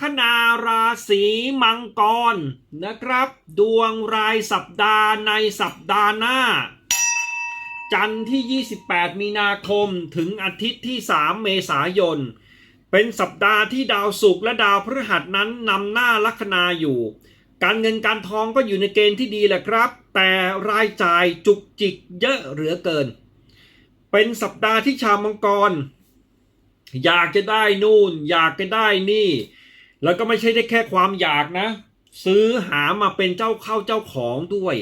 คนาราศีมังกรนะครับ ดวงรายสัปดาห์ในสัปดาห์หน้า จันทร์ที่ 28 มีนาคมถึงอาทิตย์ที่ 3 เมษายน เป็นสัปดาห์ที่ดาวศุกร์และดาวพฤหัสนั้นนำหน้าลัคนาอยู่ การเงินการทองก็อยู่ในเกณฑ์ที่ดีแหละครับ แต่รายจ่ายจุกจิกเยอะเหลือเกิน เป็นสัปดาห์ที่ชาวมังกรอยากจะได้นู่น อยากจะได้นี่ แล้วก็ไม่ใช่ได้แค่ความอยากนะ ซื้อหามาเป็นเจ้าเข้าเจ้าของด้วย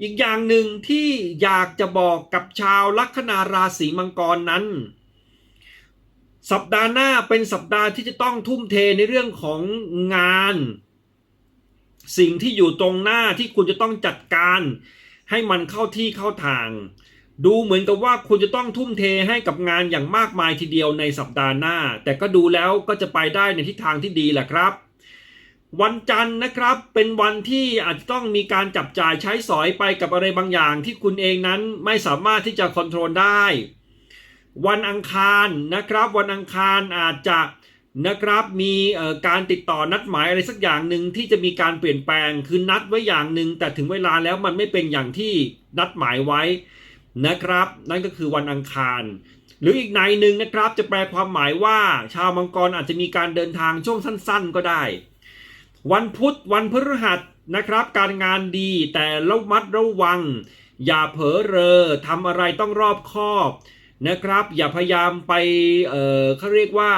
อีกอย่างหนึ่งที่อยากจะบอกกับชาวลัคนาราศีมังกรนั้น สัปดาห์หน้าเป็นสัปดาห์ที่จะต้องทุ่มเทในเรื่องของงาน สิ่งที่อยู่ตรงหน้าที่คุณจะต้องจัดการ ให้มันเข้าที่เข้าทาง ดูเหมือนกับว่าคุณจะต้องทุ่มเทให้กับงานอย่างมากมายทีเดียวในสัปดาห์หน้า แต่ก็ดูแล้วก็จะไปได้ในทิศทางที่ดีแหละครับ วันจันทร์นะครับเป็นวันที่อาจจะต้องมีการจับจ่ายใช้สอยไปกับอะไรบางอย่าง ที่คุณเองนั้นไม่สามารถที่จะคอนโทรลได้ วันอังคารนะครับ วันอังคารอาจจะนะครับมีการติดต่อนัดหมายอะไรสักอย่างหนึ่งที่จะมีการเปลี่ยนแปลงคือนัดไว้อย่างหนึ่งแต่ถึงเวลาแล้วมันไม่เป็นอย่างที่นัดหมายไว้ นะครับ นั่นก็คือวันอังคาร หรืออีกในหนึ่งนะครับจะแปลความหมายว่า ชาวมังกรอาจจะมีการเดินทางช่วงสั้น ๆ ก็ได้ วันพุธวันพฤหัสนะครับ การงานดีแต่ระมัดระวัง อย่าเผลอเรอทำอะไรต้องรอบคอบนะครับ อย่าพยายามไปเออเขาเรียกว่า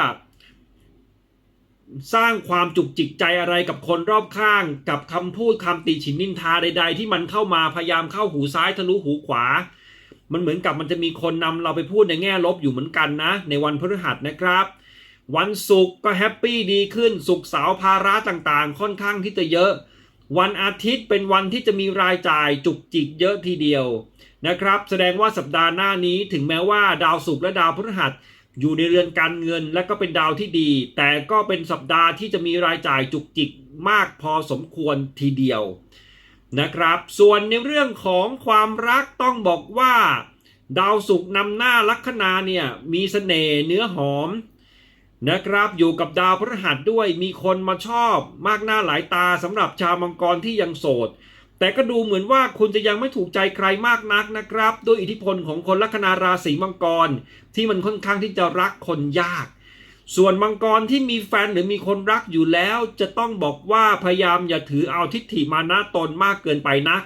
สร้างความจุกจิกใจอะไรกับคนรอบข้าง กับคำพูดคำติฉินนินทาใด ๆ ที่มันเข้ามาพยายามเข้าหูซ้ายทะลุหูขวา มันเหมือนกับมันจะมีคนนำเราไปพูดในแง่ลบอยู่เหมือนกันนะ ในวันพฤหัสนะครับ วันศุกร์ก็แฮปปี้ดีขึ้นศุกร์เสาร์ภาระต่างๆ ค่อนข้างที่จะเยอะ วันอาทิตย์เป็นวันที่จะมีรายจ่ายจุกจิกเยอะทีเดียวนะครับ แสดงว่าสัปดาห์หน้านี้ถึงแม้ว่าดาวศุกร์และดาวพฤหัสอยู่ในเรือนการเงินและก็เป็นดาวที่ดี แต่ก็เป็นสัปดาห์ที่จะมีรายจ่ายจุกจิกมากพอสมควรทีเดียว นะครับ ส่วนในเรื่องของความรักต้องบอกว่า ดาวศุกร์นำหน้าลัคนาเนี่ยมีเสน่ห์เนื้อหอมนะครับอยู่กับดาวพฤหัสด้วยมีคนมาชอบมากหน้าหลายตาสำหรับชาวมังกรที่ยังโสด แต่ก็ดูเหมือนว่าคุณจะยังไม่ถูกใจใครมากนักนะครับ ด้วยอิทธิพลของคนลัคนาราศีมังกร ที่มันค่อนข้างที่จะรักคนยาก ส่วนมังกรที่มีแฟนหรือมีคนรักอยู่แล้ว จะต้องบอกว่าพยายามอย่าถือเอาทิฏฐิมานะตนมากเกินไปนะ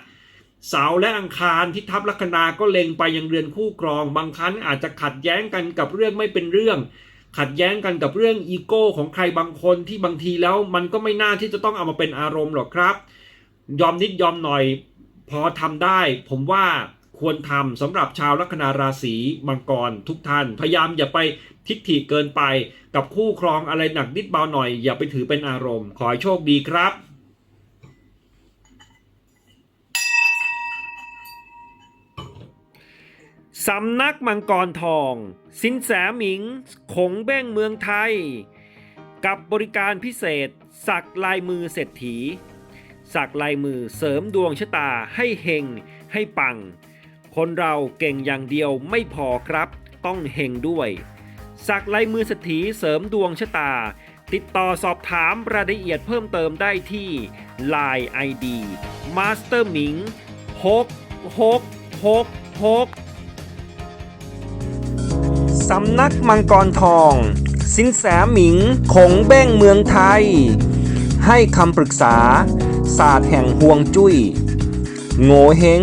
เสาและอังคารที่ทับลัคนาก็เล็งไปยังเรือนคู่ครอง บางครั้งอาจจะขัดแย้งกันกับเรื่องไม่เป็นเรื่อง ขัดแย้งกันกับเรื่องอีโก้ของใครบางคนที่บางทีแล้วมันก็ไม่น่าที่จะต้องเอามาเป็นอารมณ์หรอกครับ ยอมนิดยอมหน่อยพอทำได้ ผมว่า ควรทำสำหรับชาวลัคนาราศีมังกรทุกท่าน พยายามอย่าไปทิฐิเกินไป กับคู่ครองอะไรหนักนิดเบาหน่อย อย่าไปถือเป็นอารมณ์ ขอให้โชคดีครับสำนักมังกรทอง สินแสหมิงขงเบ้งเมืองไทย กับบริการพิเศษ สักลายมือเศรษฐี สักลายมือเสริมดวงชะตาให้เฮงให้ปัง คนเราเก่งอย่างเดียวไม่พอครับ ต้องเฮงด้วยสักลายมือเศรษฐีเสริมดวงชะตา ติดต่อสอบถามรายละเอียดเพิ่มเติมได้ที่ Line ID Master หมิง6 6 6 6สำนักมังกรทอง สินแสหมิงขงเบ้งเมืองไทย ให้คำปรึกษา ศาสตร์แห่งห่วงจุย้ย โง่เฮง